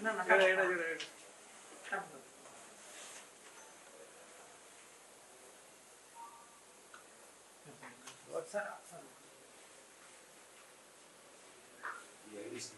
No, no, llora, llora, llora. What's that? Yeah, it is.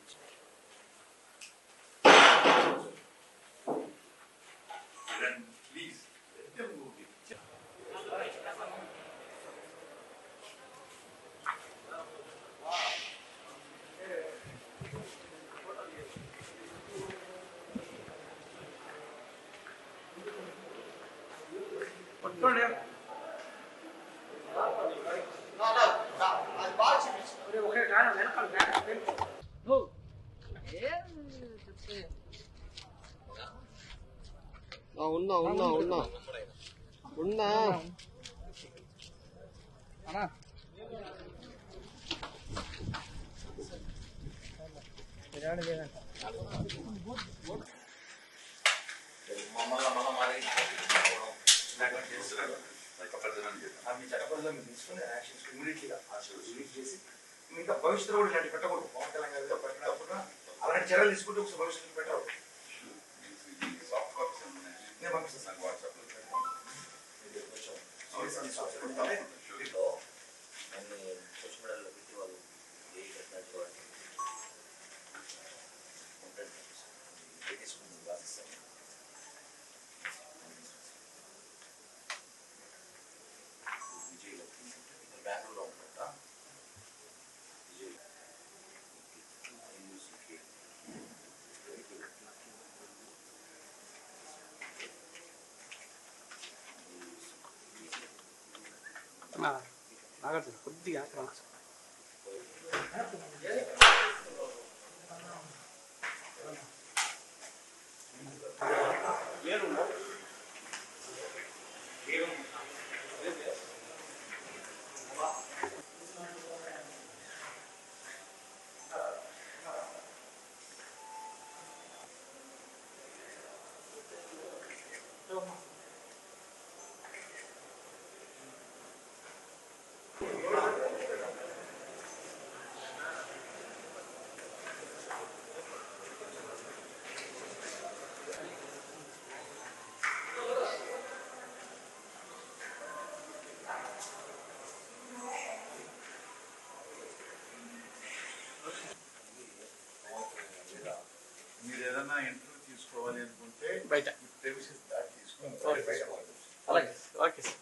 ఆ, ఉన్నా ఉన్నా ఉన్నా ఉన్నా మమ్మల్ని మళ్ళీ మా దగ్గర చేస్తున్నారు చెప్పి మీ మీరు తీసుకుని యాక్షన్స్ ఇమీడియట్లీగా రిలీజ్ చేసి ఇంకా భవిష్యత్తులో కూడా ఇలాంటి పెట్టకూడదు పవన్ కళ్యాణ్ గారి పెట్టకుండా అలాంటి చర్యలు తీసుకుంటే ఒకసారి భవిష్యత్తులో ఉన్నాయి నేను పంపిస్తాను కొద్దిగా ఇంటర్వ్యూ తీసుకోవాలి అనుకుంటే బయట. ప్రెమిసెస్ దాటి తీసుకోవాలి అలాగే okay sir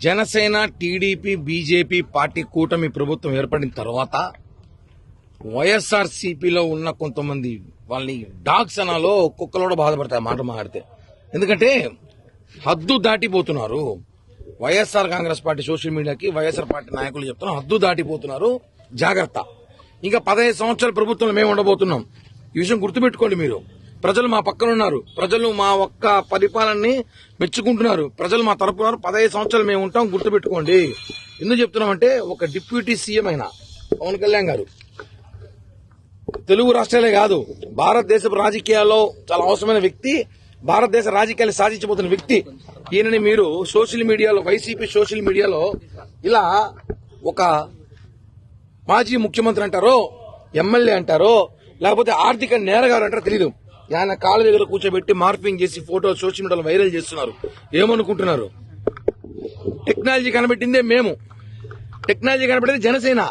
Janasena TDP BJP party కూటమి ప్రభుత్వం ఏర్పడిన తర్వాత వైఎస్ఆర్ సిపిలో ఉన్న కొంతమంది వాళ్ళని డాగ్స్ అనాలో కుక్కలు కూడా బాధపడతాయి ఆ మాట మాడితే. ఎందుకంటే హద్దు దాటిపోతున్నారు. వైఎస్ఆర్ కాంగ్రెస్ పార్టీ సోషల్ మీడియాకి వైఎస్ఆర్ పార్టీ నాయకులు చెప్తున్నారు హద్దు దాటిపోతున్నారు. జాగ్రత్త. ఇంకా పదహైదు సంవత్సరాల ప్రభుత్వంలో మేము ఉండబోతున్నాం. ఈ విషయం గుర్తుపెట్టుకోండి మీరు. ప్రజలు మా పక్కన ఉన్నారు ప్రజలు మా ఒక్క పరిపాలనని మెచ్చుకుంటున్నారు. ప్రజలు మా తరపున పదహైదు సంవత్సరాలు మేము ఉంటాం గుర్తుపెట్టుకోండి. ఎందుకు చెప్తున్నామంటే ఒక డిప్యూటీ సీఎం అయిన పవన్ కళ్యాణ్ గారు తెలుగు రాష్ట్రాలే కాదు భారతదేశపు రాజకీయాల్లో చాలా అవసరమైన వ్యక్తి భారతదేశ రాజకీయాలు సాధించబోతున్న వ్యక్తి. ఈయనని మీరు సోషల్ మీడియాలో వైసీపీ సోషల్ మీడియాలో ఇలా ఒక మాజీ ముఖ్యమంత్రి అంటారో ఎమ్మెల్యే అంటారో లేకపోతే ఆర్థిక నేరగారు అంటారో తెలియదు ఆయన కాళ్ళ దగ్గర కూర్చోబెట్టి మార్పింగ్ చేసి ఫోటో సోషల్ మీడియాలో వైరల్ చేస్తున్నారు. ఏమనుకుంటున్నారు? టెక్నాలజీ కనిపెట్టిందే మేము. టెక్నాలజీ కనబడేది జనసేన.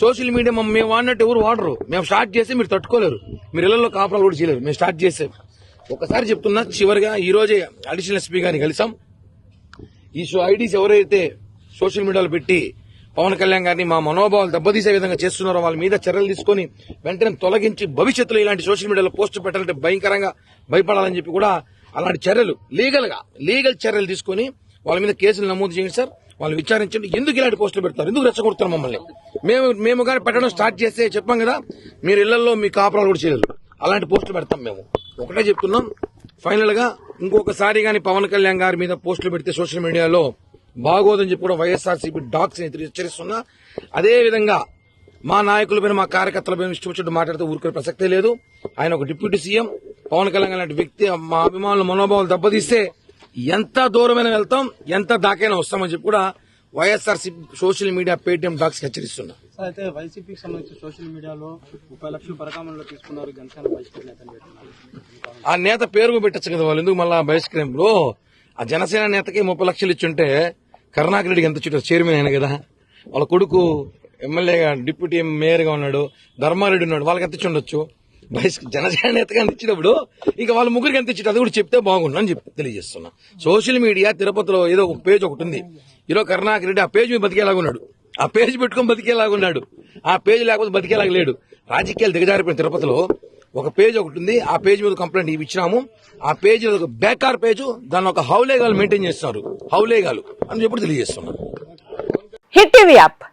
సోషల్ మీడియా మేము వాడినట్టు ఎవరు వాడరు. మేము స్టార్ట్ చేస్తే మీరు తట్టుకోలేరు. మీరు ఇళ్ళలో కాపురాలు కూడా చేయలేరు. మేము స్టార్ట్ చేసాం ఒకసారి చెప్తున్నా చివరిగా ఈ రోజే అడిషనల్ ఎస్పీ గారిని కలిసాం. ఈ షో ఐడీస్ ఎవరైతే సోషల్ మీడియాలో పెట్టి పవన్ కళ్యాణ్ గారిని మా మనోభావాలు దెబ్బతీసే విధంగా చేస్తున్నారో వాళ్ళ మీద చర్యలు తీసుకొని వెంటనే తొలగించి భవిష్యత్తులో ఇలాంటి సోషల్ మీడియాలో పోస్ట్ పెట్టాలంటే భయంకరంగా భయపడాలని చెప్పి కూడా అలాంటి చర్యలు లీగల్గా లీగల్ చర్యలు తీసుకొని వాళ్ళ మీద కేసులు నమోదు చేయండి సార్. వాళ్ళు విచారించండి. ఎందుకు ఇలాంటి పోస్టులు పెడతారు? ఎందుకు రెచ్చగొడుతున్నారు మమ్మల్ని? మేము మేము కానీ పెట్టడం స్టార్ట్ చేస్తే చెప్పాం కదా మీరు ఇళ్ళలో మీ కాపురాలు కూడా చేయలేరు అలాంటి పోస్టులు పెడతాం మేము. ఒకటే చెప్తున్నాం. ఫైనల్గా ఇంకొకసారి కానీ పవన్ కళ్యాణ్ గారి మీద పోస్టులు పెడితే సోషల్ మీడియాలో బాగోదని చెప్పి కూడా వైఎస్ఆర్సీపీ డాక్స్ హెచ్చరిస్తున్నా. అదే విధంగా మా నాయకుల పైన మా కార్యకర్తల పైన ఇష్టం వచ్చినట్టు మాట్లాడితే ఊరుకునే ప్రసక్తే లేదు. ఆయన ఒక డిప్యూటీ సీఎం. పవన్ కళ్యాణ్ లాంటి వ్యక్తి మా అభిమానుల మనోభావాలు దెబ్బతీస్తే ఎంత దూరమైన వెళ్తాం ఎంత దాకైనా వస్తామని చెప్పి కూడా YSR social media Paytm dogs హెచ్చరిస్తున్నా. అయితే వైసీపీకి సంబంధించి సోషల్ మీడియాలో ముప్పై లక్షలు పరకామంలో తీసుకున్నారు బహిష్కరణ ఆ నేత పేరు పెట్టచ్చు కదా వాళ్ళు ఎందుకు మళ్ళా బహిష్కరింపులో ఆ జనసేన నేతకి ముప్పై లక్షలు ఇచ్చుంటే కరుణాకర్ రెడ్డికి ఎంత చుట్టారు? చైర్మన్ అయిన కదా. వాళ్ళ కొడుకు ఎమ్మెల్యేగా డిప్యూటీ మేయర్గా ఉన్నాడు ధర్మారెడ్డి ఉన్నాడు వాళ్ళకి ఎంత ఇచ్చి ఉండొచ్చు? జనసేన నేతగా ఎంత ఇచ్చినప్పుడు వాళ్ళ ముగ్గురికి ఎంత అది కూడా చెప్తే బాగుండు అని చెప్పి తెలియజేస్తున్నా. సోషల్ మీడియా తిరుపతిలో ఏదో ఒక పేజ్ ఒకటి ఉంది. ఈరోజు కరుణాకర్ రెడ్డి ఆ పేజ్ మీద బతికేలాగున్నాడు ఆ పేజ్ పెట్టుకొని బతికేలాగున్నాడు ఆ పేజ్ లేకపోతే బతికేలాగా లేడు. రాజకీయాలు దిగజారిపోయిన తిరుపతిలో ఒక పేజ్ ఒకటి ఉంది. ఆ పేజ్ మీద కంప్లైంట్ ఇవి ఇచ్చినాము. ఆ పేజ్ ఒక బేకార్ పేజ్ దాని ఒక హౌలేగాలు మెయింటైన్ చేస్తున్నారు హౌలేగాలు అని చెప్పి తెలియజేస్తున్నాను హిట్ టీవీ యాప్.